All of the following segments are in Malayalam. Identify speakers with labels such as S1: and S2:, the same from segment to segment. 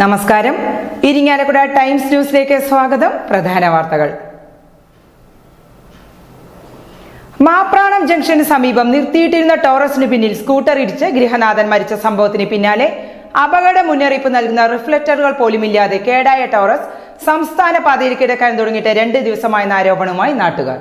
S1: നമസ്കാരം. ഇരിങ്ങാലക്കുട ടൈംസ് ന്യൂസിലേക്ക് സ്വാഗതം. പ്രധാന വാർത്തകൾ. മാപ്രാണം ജംഗ്ഷന് സമീപം നിർത്തിയിട്ടിരുന്ന ടോറസിന് പിന്നിൽ സ്കൂട്ടർ ഇടിച്ച് ഗൃഹനാഥൻ മരിച്ച സംഭവത്തിന് പിന്നാലെ അപകട മുന്നറിയിപ്പ് നൽകുന്ന റിഫ്ലക്ടറുകൾ പോലുമില്ലാതെ കേടായ ടോറസ് സംസ്ഥാന പാതയിൽ കിടക്കാൻ തുടങ്ങിയിട്ട് രണ്ട് ദിവസമായെന്ന ആരോപണവുമായി നാട്ടുകാർ.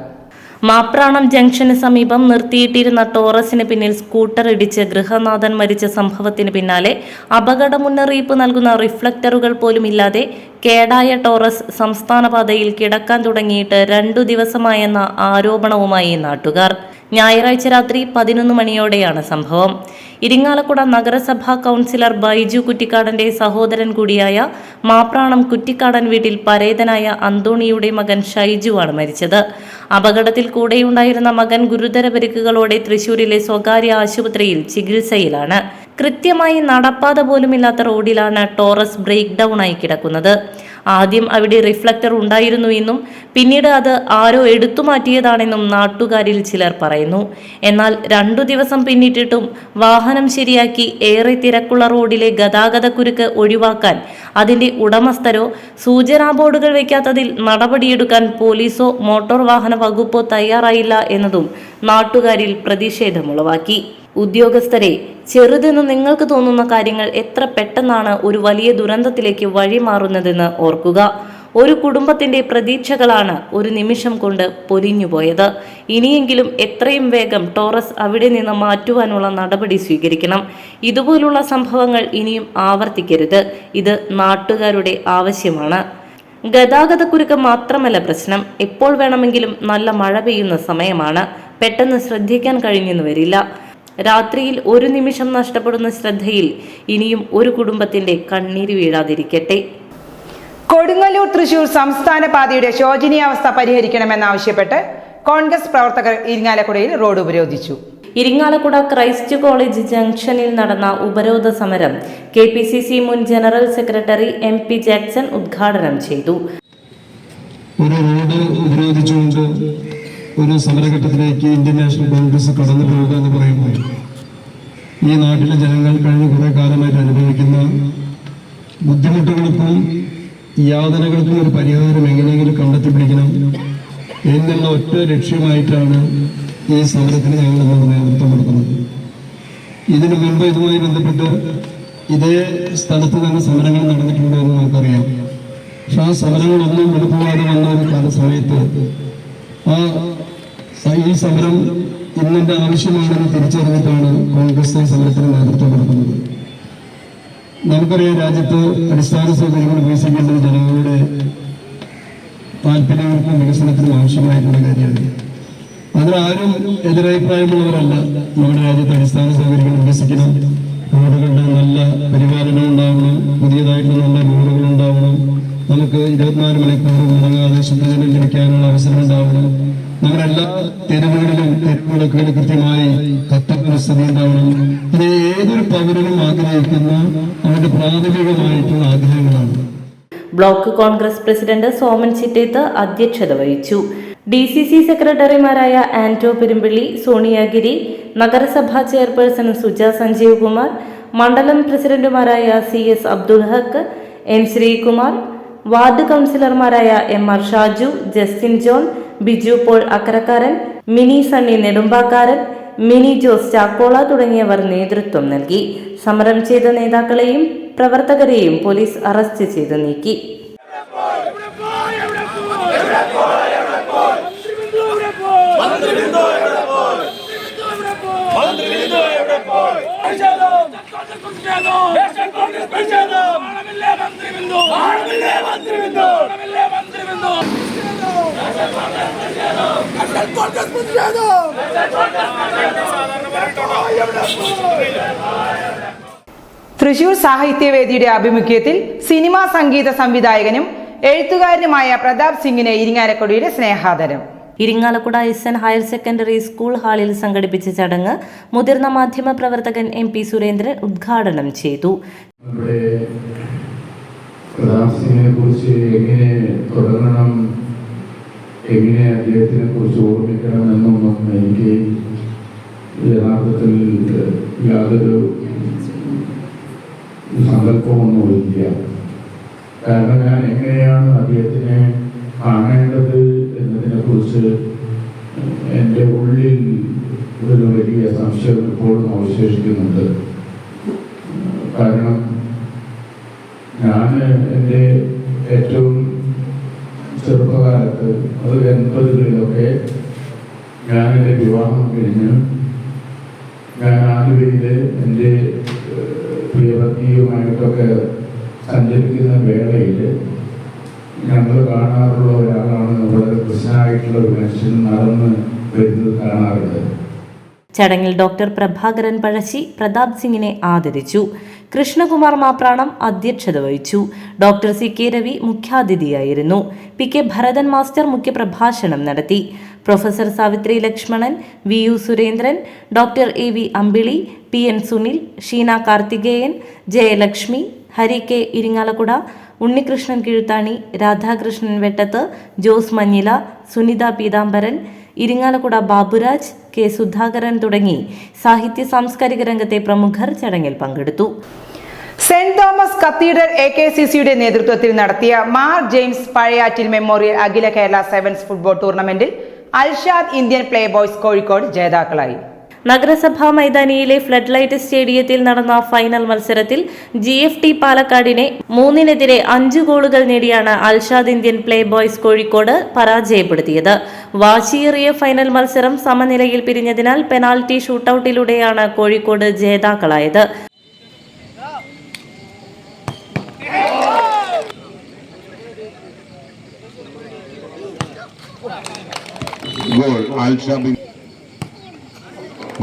S2: മാപ്രാണം ജംഗ്ഷന് സമീപം നിർത്തിയിട്ടിരുന്ന ടോറസിന് പിന്നിൽ സ്കൂട്ടർ ഇടിച്ച് ഗൃഹനാഥൻ മരിച്ച സംഭവത്തിന് പിന്നാലെ അപകട മുന്നറിയിപ്പ് നൽകുന്ന റിഫ്ലക്ടറുകൾ പോലും ഇല്ലാതെ കേടായ ടോറസ് സംസ്ഥാന പാതയിൽ കിടക്കാൻ തുടങ്ങിയിട്ട് രണ്ടു ദിവസമായെന്ന ആരോപണവുമായി നാട്ടുകാർ. ഞായറാഴ്ച രാത്രി പതിനൊന്ന് മണിയോടെയാണ് സംഭവം. ഇരിങ്ങാലക്കുട നഗരസഭാ കൗൺസിലർ ബൈജു കുറ്റിക്കാടന്റെ സഹോദരൻ കൂടിയായ മാപ്രാണം കുറ്റിക്കാടൻ വീട്ടിൽ പരേതനായ അന്തോണിയുടെ മകൻ ഷൈജുവാണ് മരിച്ചത്. അപകടത്തിൽ കൂടെയുണ്ടായിരുന്ന മകൻ ഗുരുതര പരിക്കുകളോടെ തൃശൂരിലെ സ്വകാര്യ ആശുപത്രിയിൽ ചികിത്സയിലാണ്. കൃത്യമായി നടപ്പാത പോലുമില്ലാത്ത റോഡിലാണ് ടോറസ് ബ്രേക്ക് ഡൗൺ ആയി കിടക്കുന്നത്. ആദ്യം അവിടെ റിഫ്ലക്ടർ ഉണ്ടായിരുന്നു എന്നും പിന്നീട് അത് ആരോ എടുത്തു മാറ്റിയതാണെന്നും നാട്ടുകാരിൽ ചിലർ പറയുന്നു. എന്നാൽ രണ്ടു ദിവസം പിന്നിട്ടിട്ടും വാഹനം ശരിയാക്കി ഏറെ തിരക്കുള്ള റോഡിലെ ഗതാഗതക്കുരുക്ക് ഒഴിവാക്കാൻ അതിന്റെ ഉടമസ്ഥരോ സൂചനാ ബോർഡുകൾ വയ്ക്കാത്തതിൽ നടപടിയെടുക്കാൻ പോലീസോ മോട്ടോർ വാഹന വകുപ്പോ തയ്യാറായില്ല എന്നതും നാട്ടുകാരിൽ പ്രതിഷേധമുളവാക്കി ഉദ്യോഗസ്ഥരെ ചെറുതെന്ന് നിങ്ങൾക്ക് തോന്നുന്ന കാര്യങ്ങൾ എത്ര പെട്ടെന്നാണ് ഒരു വലിയ ദുരന്തത്തിലേക്ക് വഴിമാറുന്നതെന്ന് ഓർക്കുക. ഒരു കുടുംബത്തിന്റെ പ്രതീക്ഷകളാണ് ഒരു നിമിഷം കൊണ്ട് പൊലിഞ്ഞുപോയത്. ഇനിയെങ്കിലും എത്രയും വേഗം ടോറസ് അവിടെ നിന്ന് മാറ്റുവാനുള്ള നടപടി സ്വീകരിക്കണം. ഇതുപോലുള്ള സംഭവങ്ങൾ ഇനിയും ആവർത്തിക്കരുത്. ഇത് നാട്ടുകാരുടെ ആവശ്യമാണ്. ഗതാഗതക്കുരുക്ക് മാത്രമല്ല പ്രശ്നം. എപ്പോൾ വേണമെങ്കിലും നല്ല മഴ പെയ്യുന്ന സമയമാണ്. പെട്ടെന്ന് ശ്രദ്ധിക്കാൻ കഴിഞ്ഞെന്ന് വരില്ല. രാത്രിയിൽ ഒരു നിമിഷം നഷ്ടപ്പെടുന്ന ശ്രദ്ധയിൽ ഇനിയും ഒരു കുടുംബത്തിന്റെ കണ്ണീര് വീഴാതിരിക്കട്ടെ.
S1: കൊടുങ്ങല്ലൂർ തൃശൂർ സംസ്ഥാന പാതയുടെ ശോചനീയാവസ്ഥ പരിഹരിക്കണമെന്നാവശ്യപ്പെട്ട് കോൺഗ്രസ് പ്രവർത്തകർ ഇരിങ്ങാലക്കുടയിൽ റോഡ് ഉപരോധിച്ചു.
S2: ഇരിങ്ങാലക്കുട ക്രൈസ്റ്റ് കോളേജ് ജംഗ്ഷനിൽ നടന്ന ഉപരോധ സമരം കെ പി സി സി മുൻ general secretary M P Jackson ഉദ്ഘാടനം ചെയ്തു.
S3: ഒരു റോഡ് ഉപരോധിച്ചുകൊണ്ട് ഒരു സമരഘട്ടത്തിലേക്ക് ഇന്ത്യൻ നാഷണൽ കോൺഗ്രസ് കടന്നു പോവുക എന്ന് പറയുമ്പോൾ ഈ നാട്ടിലെ ജനങ്ങൾ കഴിഞ്ഞ കുറെ കാലമായിട്ട് അനുഭവിക്കുന്ന ബുദ്ധിമുട്ടുകൾക്കും യാതനകൾക്കും ഒരു പരിഹാരം എങ്ങനെയെങ്കിലും കണ്ടെത്തി പിടിക്കണം എന്നുള്ള ഒറ്റ ലക്ഷ്യമായിട്ടാണ് ഈ സമരത്തിന് ഞങ്ങൾ ഇന്ന് നേതൃത്വം കൊടുക്കുന്നത്. ഇതിനു മുൻപ് ഇതുമായി ബന്ധപ്പെട്ട് ഇതേ സ്ഥലത്ത് തന്നെ സമരങ്ങൾ നടന്നിട്ടുണ്ടോ എന്ന് നമുക്കറിയാം. പക്ഷെ ആ സമരങ്ങളൊന്നും എടുക്കുവാതെ വന്ന ഒരു കാല സമയത്ത് ആ ഈ സമരം ഇന്നിന്റെ ആവശ്യമാണെന്ന് തിരിച്ചറിഞ്ഞിട്ടാണ് കോൺഗ്രസ് സമരത്തിന് നേതൃത്വം കൊടുക്കുന്നത്. നമുക്കറിയാം രാജ്യത്ത് അടിസ്ഥാന സൗകര്യങ്ങൾ വികസിക്കേണ്ടത് ജനങ്ങളുടെ താല്പര്യങ്ങൾക്കും വികസനത്തിനും ആവശ്യമായിട്ടുള്ള കാര്യമാണ്. ആരും എതിരഭിപ്രായമുള്ളവരല്ല. നമ്മുടെ രാജ്യത്ത് അടിസ്ഥാന സൗകര്യങ്ങൾ വികസിക്കണം. റോഡുകളുടെ നല്ല പരിപാലനം ഉണ്ടാവണം. പുതിയതായിട്ടുള്ള നല്ല റോഡുകൾ ഉണ്ടാവണം. നമുക്ക് ഇരുപത്തിനാല് മണിക്കൂർ മുടങ്ങാതെ ശുദ്ധജലം ലഭിക്കാനുള്ള അവസരം ഉണ്ടാവണം. നമ്മുടെ എല്ലാ തെരുവുകളിലും തെരുവുകളൊക്കെ കൃത്യമായി കത്തുന്ന സ്ഥിതി ഉണ്ടാവണം. ഇത് ഏതൊരു പൗരനും ആഗ്രഹിക്കുന്ന അവരുടെ പ്രാഥമികമായിട്ടുള്ള ആഗ്രഹങ്ങളാണ്.
S2: ബ്ലോക്ക് കോൺഗ്രസ് പ്രസിഡന്റ് സോമൻ ചിറ്റേത്ത് അധ്യക്ഷത വഹിച്ചു. ഡി സി സി സെക്രട്ടറിമാരായ ആന്റോ പെരുമ്പിള്ളി സോണിയാഗിരി നഗരസഭാ ചെയർപേഴ്സൺ സുജ സഞ്ജീവ് കുമാർ മണ്ഡലം പ്രസിഡന്റുമാരായ C S Abdul Haq N Sreekumar ward കൗൺസിലർമാരായ M R Shaju Justin John Biju Paul Akkarakkaran Mini Sunny Nedumbakkaran Mini Jose Chakkola തുടങ്ങിയവർ നേതൃത്വം നൽകി. സമരം ചെയ്ത നേതാക്കളെയും പ്രവർത്തകരെയും പോലീസ് അറസ്റ്റ് ചെയ്ത് നീക്കി.
S1: തൃശൂർ സാഹിത്യവേദിയുടെ ആഭിമുഖ്യത്തിൽ സിനിമാ സംഗീത സംവിധായകനും എഴുത്തുകാരനുമായ പ്രതാപ് സിംഗിന് ഇരിങ്ങാലക്കുടിയുടെ സ്നേഹാദരം.
S2: Irinjalakuda S N higher secondary school ഹാളിൽ സംഘടിപ്പിച്ച ചടങ്ങ് മുതിർന്ന മാധ്യമ പ്രവർത്തകൻ എം പി സുരേന്ദ്രൻ ഉദ്ഘാടനം ചെയ്തു.
S4: പ്രതാപ് സിംഗിനെ കുറിച്ച് എങ്ങനെ തുടങ്ങണം? എങ്ങനെ അദ്ദേഹത്തിനെ കുറിച്ച് ഓർമ്മിക്കണം എന്നൊന്നും എനിക്ക് യഥാർത്ഥത്തിൽ യാതൊരു സങ്കല്പമൊന്നുമില്ല. കാരണം ഞാൻ എങ്ങനെയാണ് അദ്ദേഹത്തിനെ കാണേണ്ടത് എന്നതിനെ കുറിച്ച് എന്റെ ഉള്ളിൽ ഒരു വലിയ സംശയം ഇപ്പോഴും അവശേഷിക്കുന്നുണ്ട്. കാരണം ഞാൻ എന്റെ ഏറ്റവും ചെറുപ്പകാലത്ത് അത് എൺപതുകളിലൊക്കെ ഞാൻ എന്റെ വിവാഹം കഴിഞ്ഞ് ഞാൻ ആലുവയിൽ എന്റെ പ്രിയപത്നിയുമായിട്ടൊക്കെ സഞ്ചരിക്കുന്ന വേളയിൽ ഞങ്ങൾ കാണാറുള്ള ഒരാളാണ് വളരെ കൃഷ്ണനായിട്ടുള്ള ഒരു മനുഷ്യൻ നടന്ന് വരുന്നത് കാണാറുണ്ട്
S2: ചടങ്ങിൽ ഡോക്ടർ പ്രഭാകരൻ പഴശ്ശി പ്രതാപ് സിംഗിനെ ആദരിച്ചു. കൃഷ്ണകുമാർ മാപ്രാണം അധ്യക്ഷത വഹിച്ചു. ഡോക്ടർ സി കെ രവി മുഖ്യാതിഥിയായിരുന്നു. പി കെ ഭരതൻ മാസ്റ്റർ മുഖ്യപ്രഭാഷണം നടത്തി. Professor Savithri Lakshmanan V U Surendran doctor A V Ambili P N Sunil Sheena Karthikeyan Jayalakshmi Hari K Irinjalakuda Unnikrishnan Kizhuthani Radhakrishnan Vettath Jose Manjila Sunitha Peethambaran Irinjalakuda Baburaj K Sudhakaran തുടങ്ങി സാഹിത്യ സാംസ്കാരിക രംഗത്തെ പ്രമുഖർ ചടങ്ങിൽ പങ്കെടുത്തു.
S1: Saint Thomas cathedral A K C സിയുടെ നേതൃത്വത്തിൽ നടത്തിയ മാർ ജെയിംസ് പഴയാറ്റിൽ മെമ്മോറിയൽ അഖില കേരള സെവൻസ് ഫുട്ബോൾ ടൂർണമെന്റിൽ Alshad Indian play boys Kozhikode ജേതാക്കളായി.
S2: നഗരസഭാ മൈതാനിയിലെ ഫ്ലഡ് ലൈറ്റ് സ്റ്റേഡിയത്തിൽ നടന്ന ഫൈനൽ മത്സരത്തിൽ ജി എഫ് ടി പാലക്കാടിനെ മൂന്നിനെതിരെ അഞ്ച് ഗോളുകൾ നേടിയാണ് Alshad Indian play boys Kozhikode പരാജയപ്പെടുത്തിയത്. വാശിയേറിയ ഫൈനൽ മത്സരം സമനിലയിൽ പിരിഞ്ഞതിനാൽ പെനാൽറ്റി ഷൂട്ടൌട്ടിലൂടെയാണ് കോഴിക്കോട് ജേതാക്കളായത്.
S5: Goal ആൽഷാബിൻ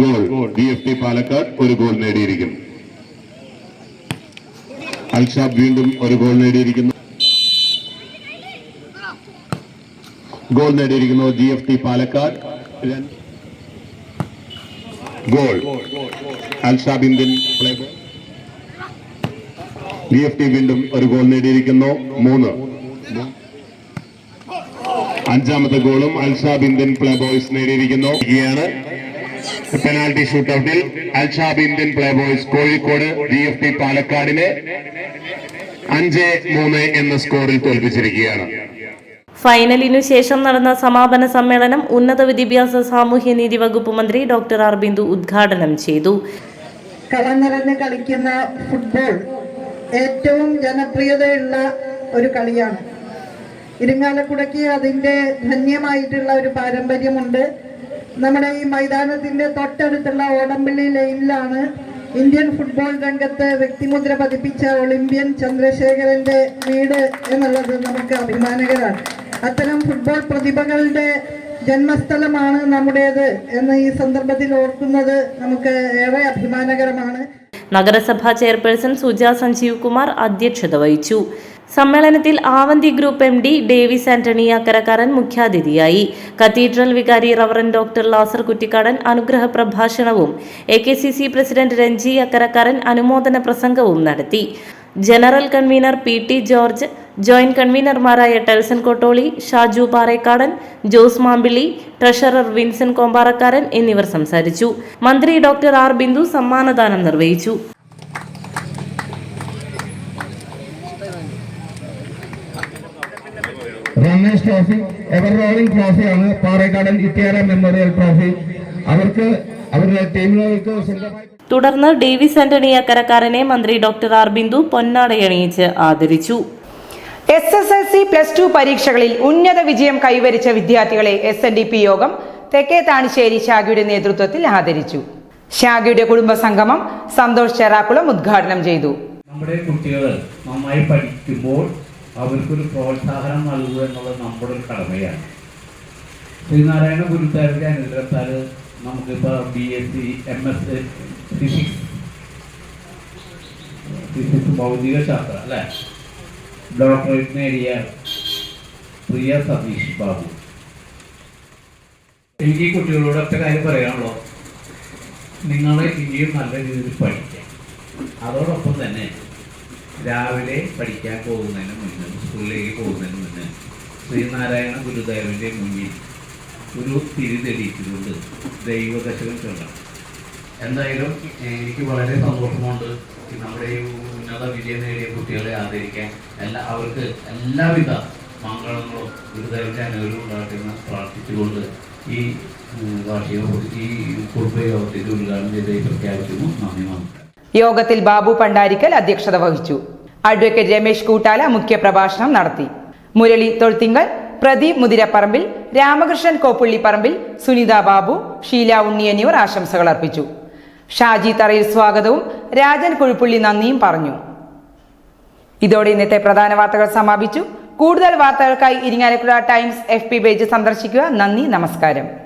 S5: goal. D F T Palakkad ഒരു ഗോൾ നേടിയിരിക്കുന്നു. അൽഷാബ് വീണ്ടും ഒരു ഗോൾ നേടിയിരിക്കുന്നു. Goal നേടിയിരിക്കുന്നു G F T Palakkad. Goal. Alshab Indian play D F T വീണ്ടും ഒരു ഗോൾ നേടിയിരിക്കുന്നു. മൂന്ന്. അഞ്ചാമത്തെ ഗോളും അൽഷാബ് ഇന്ത്യൻ പ്ലേ ബോയ്സ് നേടിയിരിക്കുന്നു. Penalty ഷൂട്ടൌട്ടിൽ Alshab Indian play boys Kozhikode D F T പാലക്കാടിനെ അഞ്ച് മൂന്ന് എന്ന സ്കോറിൽ തോൽപ്പിച്ചിരിക്കുകയാണ്.
S2: ഫൈനലിനു ശേഷം നടന്ന സമാപന സമ്മേളനം ഉന്നത വിദ്യാഭ്യാസ സാമൂഹ്യനീതി വകുപ്പ് മന്ത്രി ഡോക്ടർ ആർ ബിന്ദു ഉദ്ഘാടനം ചെയ്തു.
S6: കളനിറഞ്ഞ് കളിക്കുന്ന ഫുട്ബോൾ ഏറ്റവും ജനപ്രിയതയുള്ള ഒരു കളിയാണ്. ഇരിങ്ങാലക്കുടയ്ക്ക് അതിന്റെ ധന്യമായിട്ടുള്ള ഒരു പാരമ്പര്യമുണ്ട്. നമ്മുടെ ഈ മൈതാനത്തിന്റെ തൊട്ടടുത്തുള്ള ഓടമ്പള്ളി ലൈനിലാണ് ഇന്ത്യൻ ഫുട്ബോൾ രംഗത്ത് വ്യക്തിമുദ്ര പതിപ്പിച്ച ഒളിമ്പ്യൻ ചന്ദ്രശേഖരന്റെ വീട് എന്നുള്ളത് നമുക്ക് അഭിമാനകരാണ്. അത്തരം ഫുട്ബോൾ പ്രതിഭകളുടെ ജന്മസ്ഥലമാണ് നമ്മുടേത് എന്ന് ഈ സന്ദർഭത്തിൽ ഓർക്കുന്നത് നമുക്ക് ഏറെ അഭിമാനകരമാണ്.
S2: നഗരസഭാ ചെയർപേഴ്സൺ സുജ സഞ്ജീവ് കുമാർ അധ്യക്ഷത വഹിച്ചു. സമ്മേളനത്തിൽ Avanthi group M D Davis Antony Akkarakkaran മുഖ്യാതിഥിയായി. കത്തീഡ്രൽ വികാരി റവറൻ ഡോക്ടർ ലാസർ കുറ്റിക്കാടൻ അനുഗ്രഹ പ്രഭാഷണവും A K C C president Ranji Akkarakkaran അനുമോദന പ്രസംഗവും നടത്തി. General convenor P T George joint കൺവീനർമാരായ ടെൽസൺ Kottoli Shaju Parekkadan Jose Mampilly treasurer Vinson Komparakkaran എന്നിവർ സംസാരിച്ചു. മന്ത്രി ഡോക്ടർ ആർ ബിന്ദു സമ്മാനദാനം നിർവഹിച്ചു.
S7: റണ്ണേഴ്സ് ട്രോഫി എവർ റോളിംഗ് ട്രോഫിയാണ് പാറേക്കാടൻ ഇത്തിയാര മെമ്മോറിയൽ ട്രോഫി അവർക്ക് അവരുടെ ടീമുകൾക്ക്
S2: തുടർന്ന് ഡേവിസ് ആന്റണി അക്കരക്കാരനെ മന്ത്രി ഡോക്ടർ ആർ ബിന്ദു പൊന്നാടയണിയിച്ച് ആദരിച്ചു.
S1: S S L C plus two പരീക്ഷകളിൽ ഉന്നത വിജയം കൈവരിച്ച വിദ്യാർത്ഥികളെ എസ് എൻ ഡി പി യോഗം തെക്കേ താണിശ്ശേരി ഷാഗിയുടെ നേതൃത്വത്തിൽ ആദരിച്ചു. ഷാഗിയുടെ കുടുംബ സംഗമം സന്തോഷ് ചെറാക്കുളം ഉദ്ഘാടനം ചെയ്തു.
S8: നമ്മുടെ കുട്ടികൾ നന്നായി പഠിക്കുമ്പോൾ അവർക്കൊരു പ്രോത്സാഹനം നൽകുക എന്നുള്ളത് നമ്മുടെ ഒരു കടമയാണ്. ശ്രീനാരായണ ഗുരുത്തായിരിക്കാൻ അനുഗ്രഹത്താൽ നമുക്കിപ്പോൾ B S C M S physics physics ഭൗതിക ശാസ്ത്രം അല്ലേ? ഡോക്ടറേറ്റ് നേടിയ പ്രിയ സതീഷ് ബാബു. എനിക്ക് ഈ കുട്ടികളോട് ഒറ്റ കാര്യം പറയാനുള്ളൂ. നിങ്ങളെ ഇനിയും നല്ല രീതിയിൽ പഠിക്കാം. അതോടൊപ്പം തന്നെ രാവിലെ പഠിക്കാൻ പോകുന്നതിന് മുന്നേ സ്കൂളിലേക്ക് പോകുന്നതിന് മുന്നേ ശ്രീനാരായണ ഗുരുദേവന്റെ മുന്നിൽ ഒരു തിരി തെളിയിച്ചുകൊണ്ട് ദൈവദശകം ചൊല്ലണം എന്തായാലും എനിക്ക് വളരെ സന്തോഷമുണ്ട് നമ്മുടെ ഈ ഉന്നത വിജയം നേടിയ കുട്ടികളെ ആദരിക്കാൻ. എല്ലാ അവർക്ക് എല്ലാവിധ മംഗളങ്ങളും ഗുരുദേവന്റെ അനുഗ്രഹം ഉണ്ടാക്കുന്ന പ്രാർത്ഥിച്ചുകൊണ്ട് ഈ വാർഷിക ഈ കുടുംബ ഉദ്ഘാടനം ചെയ്ത് പ്രഖ്യാപിക്കുന്നു. നന്ദി നമസ്കാരം.
S1: യോഗത്തിൽ ബാബു പണ്ടാരിക്കൽ അധ്യക്ഷത വഹിച്ചു. അഡ്വക്കേറ്റ് രമേശ് കൂട്ടാല മുഖ്യപ്രഭാഷണം നടത്തി. മുരളി തൊഴുത്തിങ്കൽ പ്രദീപ് മുതിരപ്പറമ്പിൽ രാമകൃഷ്ണൻ കോപ്പുള്ളിപ്പറമ്പിൽ സുനിത ബാബു ഷീല ഉണ്ണി എന്നിവർ ആശംസകൾ അർപ്പിച്ചു. ഷാജി തറയിൽ സ്വാഗതവും രാജൻ കുഴുപ്പുള്ളി നന്ദിയും പറഞ്ഞു. ഇതോടെ ഇന്നത്തെ പ്രധാന വാർത്തകൾ സമാപിച്ചു. കൂടുതൽ വാർത്തകൾക്കായി ഇരിങ്ങാലക്കുട ടൈംസ് എഫ് പേജ് സന്ദർശിക്കുക. നന്ദി നമസ്കാരം.